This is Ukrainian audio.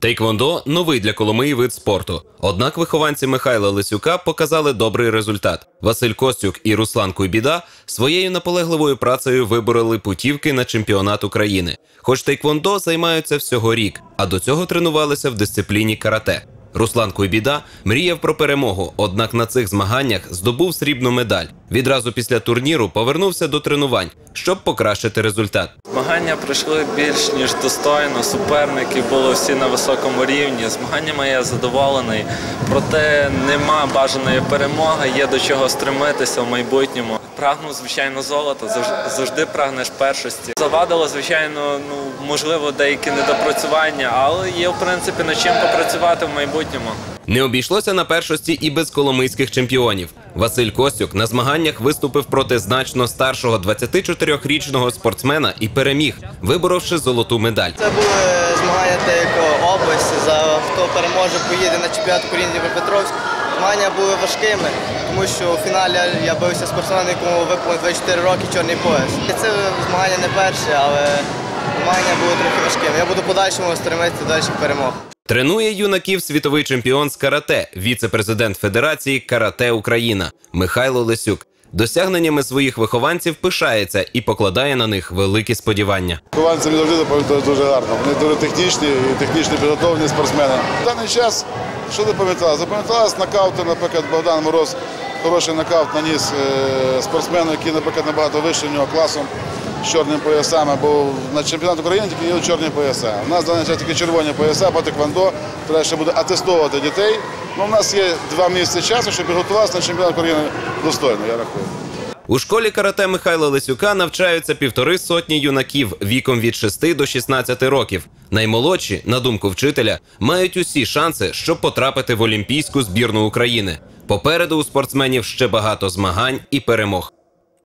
Тейквондо новий для Коломиї вид спорту. Однак вихованці Михайла Лисюка показали добрий результат. Василь Костюк і Руслан Куйбіда своєю наполегливою працею вибороли путівки на чемпіонат України. Хоч Тейквондо займаються всього рік, а до цього тренувалися в дисципліні карате. Руслан Куйбіда мріяв про перемогу, однак на цих змаганнях здобув срібну медаль. Відразу після турніру повернувся до тренувань, щоб покращити результат. Змагання пройшли більш ніж достойно. Суперники були всі на високому рівні. Змаганнями я задоволений, проте нема бажаної перемоги, є до чого стремитися в майбутньому. Прагну, звичайно, золота, завж- завжди прагнеш першості. Завадило, звичайно, ну можливо, деякі недопрацювання, але є в принципі над чим попрацювати в майбутньому. Не обійшлося на першості і без коломийських чемпіонів. Василь Костюк на змаганнях виступив проти значно старшого 24-річного спортсмена і переміг, виборовши золоту медаль. Це були змагання як область. За хто переможе, поїде на чемпіонат України Дніпропетровськ. Змагання були важкими, тому що у фіналі я бився спортсменом, якому виповнив 24 роки чорний пояс. Це змагання не перше, але змагання були трохи важкими. Я буду подальшому стремитися до дальших перемог. Тренує юнаків світовий чемпіон з карате, віце-президент Федерації Карате Україна Михайло Лесюк. Досягненнями своїх вихованців пишається і покладає на них великі сподівання. Вихованці завжди запам'ятають дуже гарно. Вони дуже технічні і технічно підготовлені спортсмени. В даний час, що запам'ятала? Запам'яталась нокаути, наприклад, Богдан Мороз. Хороший нокаут наніс е, спортсмену, який, наприклад, набагато вищий у нього класом з чорними поясами, бо на чемпіонат України тільки є чорні пояса. У нас в даний час тільки червоні пояса по теквондо. Треба ще буде атестовувати дітей. Ну, у нас є два місяці часу, щоб підготуватися на чемпіонат України достойно, я рахую. У школі карате Михайла Лисюка навчаються півтори сотні юнаків віком від 6 до 16 років. Наймолодші, на думку вчителя, мають усі шанси, щоб потрапити в олімпійську збірну України. Попереду у спортсменів ще багато змагань і перемог.